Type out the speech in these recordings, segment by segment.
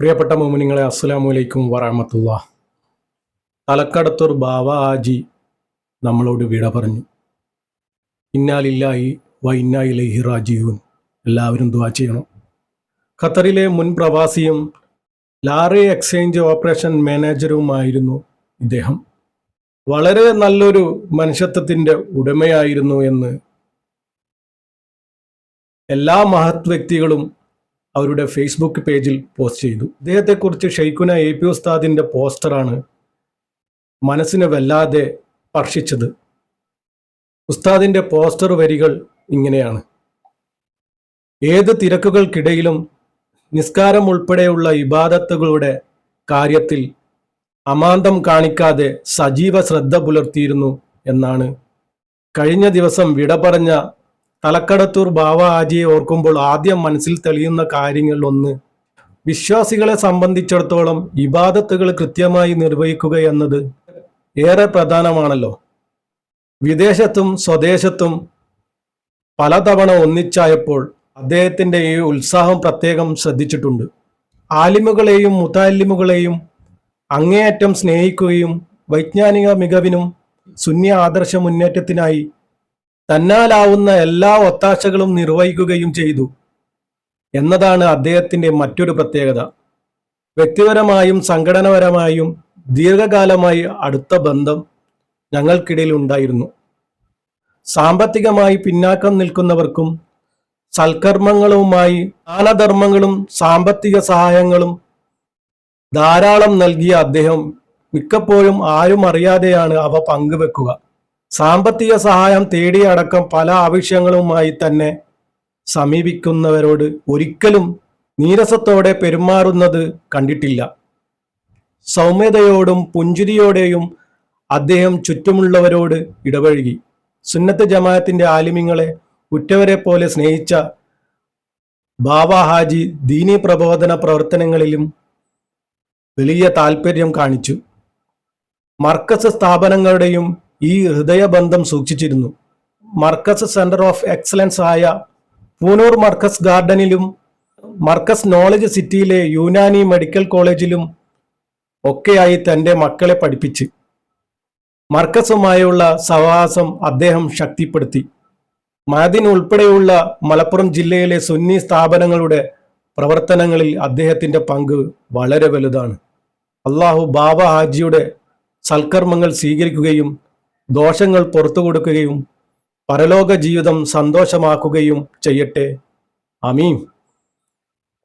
പ്രിയപ്പെട്ട മോമിനിങ്ങളെ അസ്സലാമലൈക്കും വറഹമത്തുള്ള. തലക്കടത്തൂർ ബാവ ആജി നമ്മളോട് വിട പറഞ്ഞു. ഇന്നാലില്ലായി വ ഇന്നായിലൈഹി റാജിയൂൻ എല്ലാവരും ദുവാ ചെയ്യണം. ഖത്തറിലെ മുൻ പ്രവാസിയും ലാറി എക്സ്ചേഞ്ച് ഓപ്പറേഷൻ മാനേജറുമായിരുന്നു ഇദ്ദേഹം. വളരെ നല്ലൊരു മനുഷ്യത്വത്തിന്റെ ഉടമയായിരുന്നു എന്ന് എല്ലാ മഹത് വ്യക്തികളും അവരുടെ ഫേസ്ബുക്ക് പേജിൽ പോസ്റ്റ് ചെയ്തു. ഇദ്ദേഹത്തെക്കുറിച്ച് ഷെയ്ഖുന എ പി ഉസ്താദിന്റെ പോസ്റ്ററാണ് മനസ്സിനെ വല്ലാതെ സ്പർശിച്ചത്. ഉസ്താദിന്റെ പോസ്റ്റർ വരികൾ ഇങ്ങനെയാണ്. ഏത് തിരക്കുകൾക്കിടയിലും നിസ്കാരം ഉൾപ്പെടെയുള്ള ഇബാദത്തുകളുടെ കാര്യത്തിൽ അമാന്തം കാണിക്കാതെ സജീവ ശ്രദ്ധ പുലർത്തിയിരുന്നു എന്നാണ് കഴിഞ്ഞ ദിവസം വിട പറഞ്ഞ തലക്കടത്തൂർ ബാവ ആജിയെ ഓർക്കുമ്പോൾ ആദ്യം മനസ്സിൽ തെളിയുന്ന കാര്യങ്ങളിൽ ഒന്ന് വിശ്വാസികളെ സംബന്ധിച്ചിടത്തോളം ഇബാദത്തുകൾ കൃത്യമായി നിർവഹിക്കുക എന്നത് ഏറെ പ്രധാനമാണല്ലോ. വിദേശത്തും സ്വദേശത്തും പലതവണ ഒന്നിച്ചായപ്പോൾ അദ്ദേഹത്തിന്റെ ഈ ഉത്സാഹം പ്രത്യേകം ശ്രദ്ധിച്ചിട്ടുണ്ട്. ആലിമുകളെയും മുത്താലിമുകളെയും അങ്ങേയറ്റം സ്നേഹിക്കുകയും വൈജ്ഞാനിക മികവിനും സുന്യ ആദർശ മുന്നേറ്റത്തിനായി തന്നാലാവുന്ന എല്ലാ ഒത്താശകളും നിർവഹിക്കുകയും ചെയ്തു എന്നതാണ് അദ്ദേഹത്തിന്റെ മറ്റൊരു പ്രത്യേകത. വ്യക്തിപരമായും സംഘടനപരമായും ദീർഘകാലമായി അടുത്ത ബന്ധം ഞങ്ങൾക്കിടയിൽ ഉണ്ടായിരുന്നു. സാമ്പത്തികമായി പിന്നാക്കം നിൽക്കുന്നവർക്കും സൽക്കർമ്മങ്ങളുമായി ദാനധർമ്മങ്ങളും സാമ്പത്തിക സഹായങ്ങളും ധാരാളം നൽകിയ അദ്ദേഹം മിക്കപ്പോഴും ആരും അറിയാതെയാണ് അവ പങ്കുവെക്കുക. സാമ്പത്തിക സഹായം തേടിയടക്കം പല ആവശ്യങ്ങളുമായി തന്നെ സമീപിക്കുന്നവരോട് ഒരിക്കലും നീരസത്തോടെ പെരുമാറുന്നത് കണ്ടിട്ടില്ല. സൗമ്യതയോടും പുഞ്ചിരിയോടെയും അദ്ദേഹം ചുറ്റുമുള്ളവരോട് ഇടപഴകി. സുന്നത്ത് ജമാഅത്തിന്റെ ആലിമ്യങ്ങളെ ഉറ്റവരെ പോലെ സ്നേഹിച്ച ബാബ ഹാജി ദീനി പ്രബോധന പ്രവർത്തനങ്ങളിലും വലിയ താല്പര്യം കാണിച്ചു. മർക്കസ് സ്ഥാപനങ്ങളുടെയും ഈ ഹൃദയബന്ധം സൂക്ഷിച്ചിരുന്നു. മർക്കസ് സെന്റർ ഓഫ് എക്സലൻസ് ആയ പൂനൂർ മർക്കസ് ഗാർഡനിലും മർക്കസ് നോളജ് സിറ്റിയിലെ യുനാനി മെഡിക്കൽ കോളേജിലും ഒക്കെയായി തന്റെ മക്കളെ പഠിപ്പിച്ച്. മർക്കസുമായുള്ള സഹവാസം അദ്ദേഹം ശക്തിപ്പെടുത്തി. മാദിൻ ഉൾപ്പെടെയുള്ള മലപ്പുറം ജില്ലയിലെ സുന്നി സ്ഥാപനങ്ങളുടെ പ്രവർത്തനങ്ങളിൽ അദ്ദേഹത്തിന്റെ പങ്ക് വളരെ വലുതാണ്. അള്ളാഹു ബാബ ഹാജിയുടെ സൽക്കർമ്മങ്ങൾ സ്വീകരിക്കുകയും ദോഷങ്ങൾ പുറത്തു കൊടുക്കുകയും പരലോക ജീവിതം സന്തോഷമാക്കുകയും ചെയ്യട്ടെ. അമീം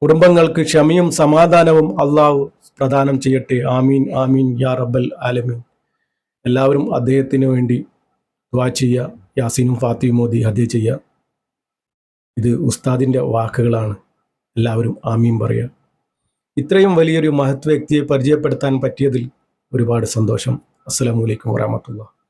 കുടുംബങ്ങൾക്ക് ക്ഷമയും സമാധാനവും അള്ളാഹു പ്രദാനം ചെയ്യട്ടെ. ആമീൻ ആമീൻ യാ റബ്ബൽ ആലമീൻ. എല്ലാവരും അദ്ദേഹത്തിന് വേണ്ടി ദ്വാ ചെയ്യുക. യാസീനും ഫാത്തിയും മോദി ഹദ്യ ചെയ്യുക. ഇത് ഉസ്താദിന്റെ വാക്കുകളാണ്. എല്ലാവരും ആമീൻ പറയുക. ഇത്രയും വലിയൊരു മഹത് വ്യക്തിയെ പരിചയപ്പെടുത്താൻ പറ്റിയതിൽ ഒരുപാട് സന്തോഷം. അസ്സലാമു അലൈക്കും വറഹമത്തുള്ള